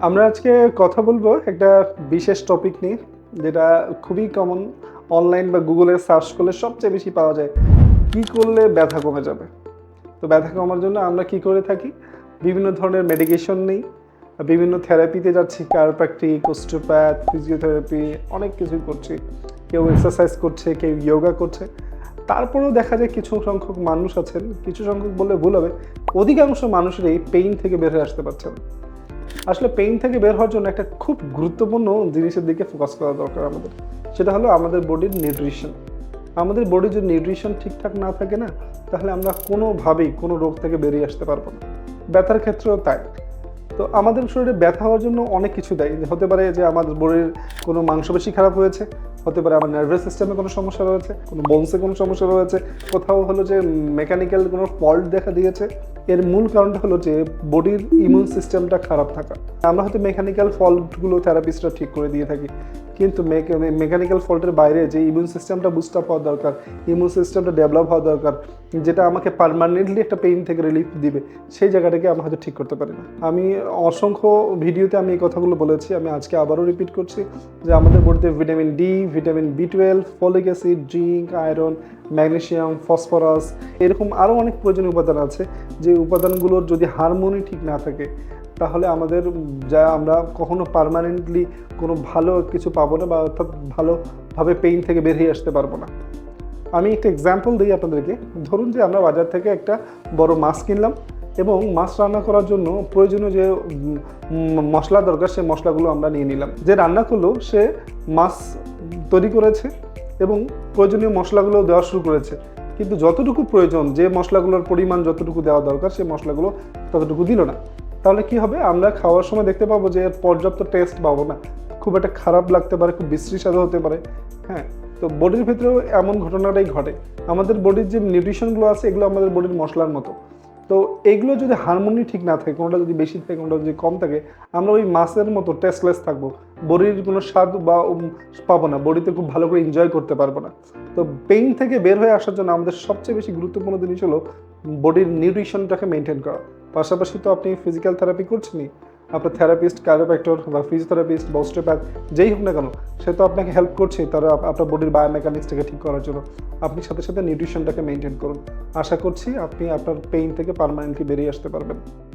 আমরা আজকে কথা বলব একটা বিশেষ টপিক নিয়ে, যেটা খুবই কমন অনলাইন বা গুগলে সার্চ করলে সবচেয়ে বেশি পাওয়া যায়। কি করলে ব্যথা কমে যাবে? তো ব্যথা কমার জন্য আমরা কি করে থাকি? বিভিন্ন ধরনের মেডিকেশন নেই, বিভিন্ন থেরাপিতে যাচ্ছি কারোপ্র্যাকটিক ওস্টোপ্যাথ ফিজিওথেরাপি অনেক কিছুই করছি। কেউ এক্সারসাইজ করছে, কেউ যোগা করছে। তারপরেও দেখা যায় কিছু সংখ্যক মানুষ আছেন, কিছু সংখ্যক বললে ভুল হবে, অধিকাংশ মানুষেরই পেইন থেকে বের আসতে পারছেন না। আসলে পেইন থেকে বের হওয়ার জন্য একটা খুব গুরুত্বপূর্ণ জিনিসের দিকে ফোকাস করা দরকার আমাদের। সেটা হলো আমাদের বডির নিউট্রিশন আমাদের বডির যদি নিউট্রিশন ঠিকঠাক না থাকে না, তাহলে আমরা কোনোভাবেই কোনো রোগ থেকে বেরিয়ে আসতে পারব না। ব্যথার ক্ষেত্রেও তাই। তো আমাদের শরীরে ব্যথা হওয়ার জন্য অনেক কিছু দেয়। হতে পারে যে আমাদের বডির কোনো মাংসপেশি খারাপ হয়েছে হতে পারে আমার নার্ভাস সিস্টেমে কোনো সমস্যা রয়েছে, কোনো বোনসে কোনো সমস্যা রয়েছে। কোথাও হলো যে মেকানিক্যাল কোনো ফল্ট দেখা দিয়েছে, এর মূল কারণটা হলো যে বডির ইমিউন সিস্টেমটা খারাপ থাকা। আমরা হয়তো মেকানিক্যাল ফল্টগুলো থেরাপিস্টরা ঠিক করে দিয়ে থাকি। কিন্তু মেকানিক্যাল ফল্টের বাইরে যে ইমিউন সিস্টেমটা বুস্ট আপ হওয়া দরকার ইমিউন সিস্টেমটা ডেভেলপ হওয়া দরকার, যেটা আমাকে পারমানেন্টলি একটা পেইন থেকে রিলিফ দিবে, সেই জায়গাটাকে আমি হয়তো ঠিক করতে পারি না। আমি অসংখ্য ভিডিওতে আমি এই কথাগুলো বলেছি, আমি আজকে আবারও রিপিট করছি যে আমাদের বডিতে vitamin D vitamin B twelve folic acid zinc iron magnesium phosphorus এরকম আরও অনেক প্রয়োজনীয় উপাদান আছে, যে উপাদানগুলোর যদি হারমোনি ঠিক না থাকে তাহলে আমাদের যা আমরা কখনো পার্মানেন্টলি কোনো ভালো কিছু পাবো না বা অর্থাৎ ভালোভাবে পেইন থেকে বেরিয়ে আসতে পারব না। আমি একটা এক্সাম্পল দিই আপনাদেরকে। ধরুন যে আমরা বাজার থেকে একটা বড় মাছ কিনলাম এবং মাছ রান্না করার জন্য প্রয়োজনীয় যে মশলা দরকার, সেই মশলাগুলো আমরা নিয়ে নিলাম। যে রান্না করল, সে মাছ তৈরি করেছে এবং প্রয়োজনীয় মশলাগুলো দেওয়া শুরু করেছে। কিন্তু যতটুকু প্রয়োজন, যে মশলাগুলোর পরিমাণ যতটুকু দেওয়া দরকার সেই মশলাগুলো ততটুকু দিল না। তাহলে কি হবে? আমরা খাওয়ার সময় দেখতে পাবো যে পর্যাপ্ত টেস্ট পাবো না। খুব একটা খারাপ লাগতে পারে, খুব বিশ্রী স্বাদ হতে পারে। হ্যাঁ তো বডির ভিতরেও এমন ঘটনাটাই ঘটে। আমাদের বডির যে নিউট্রিশনগুলো আছে, এগুলো আমাদের বডির মশলার মতো। তো এইগুলো যদি হারমোনি ঠিক না থাকে, কোনোটা যদি বেশি থাকে, কোনোটা যদি কম থাকে, আমরা ওই মাছের মতো টেস্টলেস থাকব। বডির কোনো স্বাদ বা পাবো না। বডিতে খুব ভালো করে এনজয় করতে পারব না। তো পেইন থেকে বের হয়ে আসার জন্য আমাদের সবচেয়ে বেশি গুরুত্বপূর্ণ জিনিস হলো বডির নিউট্রিশনটাকে মেনটেন করা। পাশাপাশি তো আপনি ফিজিক্যাল থেরাপি করছেনই। আপনার থেরাপিস্ট ক্যারোপ্যাক্টর বা ফিজিওথেরাপিস্ট বা অস্ট্রোপ্যাথ যেই হোক না কেন, সে তো আপনাকে হেল্প করছে তারা, আপনার বডির বায়োমেকানিক্সটাকে ঠিক করার জন্য। আপনি সাথে সাথে নিউট্রিশনটাকে মেনটেন করুন। আশা করছি আপনি আপনার পেইন থেকে পারমানেন্টলি বেরিয়ে আসতে পারবেন।